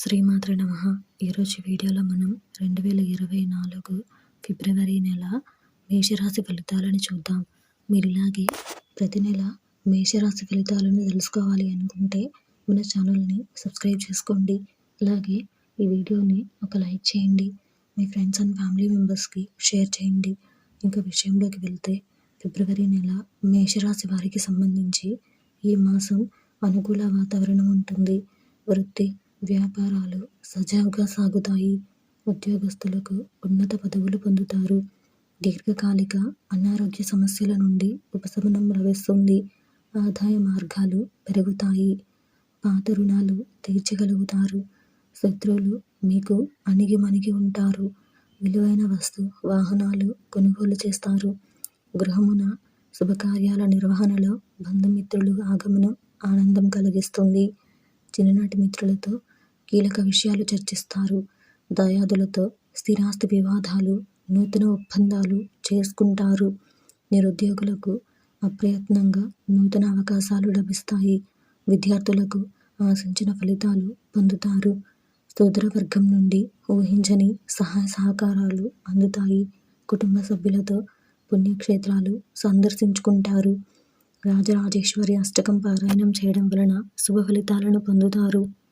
శ్రీమాత్ర నమ. ఈరోజు వీడియోలో మనం రెండు వేల ఇరవై నాలుగు ఫిబ్రవరి నెల మేషరాశి ఫలితాలను చూద్దాం. మీరు ఇలాగే ప్రతి నెల మేషరాశి ఫలితాలను తెలుసుకోవాలి అనుకుంటే మన ఛానల్ని సబ్స్క్రైబ్ చేసుకోండి. అలాగే ఈ వీడియోని ఒక లైక్ చేయండి. మీ ఫ్రెండ్స్ అండ్ ఫ్యామిలీ మెంబర్స్కి షేర్ చేయండి. ఇంకా విషయంలోకి వెళ్తే ఫిబ్రవరి నెల మేషరాశి వారికి సంబంధించి ఈ మాసం అనుకూల వాతావరణం ఉంటుంది. వృత్తి వ్యాపారాలు సజావుగా సాగుతాయి. ఉద్యోగస్తులకు ఉన్నత పదవులు పొందుతారు. దీర్ఘకాలిక అనారోగ్య సమస్యల నుండి ఉపశమనం లభిస్తుంది. ఆదాయ మార్గాలు పెరుగుతాయి. పాత రుణాలు తీర్చగలుగుతారు. శత్రువులు మీకు అణిగి మణిగి ఉంటారు. విలువైన వస్తు వాహనాలు కొనుగోలు చేస్తారు. గృహమున శుభకార్యాల నిర్వహణలో బంధుమిత్రులు ఆగమనం ఆనందం కలిగిస్తుంది. చిన్ననాటి మిత్రులతో కీలక విషయాలు చర్చిస్తారు. దయాదులతో స్థిరాస్తి వివాదాలు నూతన ఒప్పందాలు చేసుకుంటారు. నిరుద్యోగులకు అప్రయత్నంగా నూతన అవకాశాలు లభిస్తాయి. విద్యార్థులకు ఆశించిన ఫలితాలు పొందుతారు. సోదర వర్గం నుండి ఊహించని సహాయ సహకారాలు అందుతాయి. కుటుంబ సభ్యులతో పుణ్యక్షేత్రాలు సందర్శించుకుంటారు. రాజరాజేశ్వరి అష్టకం పారాయణం చేయడం వలన శుభ ఫలితాలను పొందుతారు.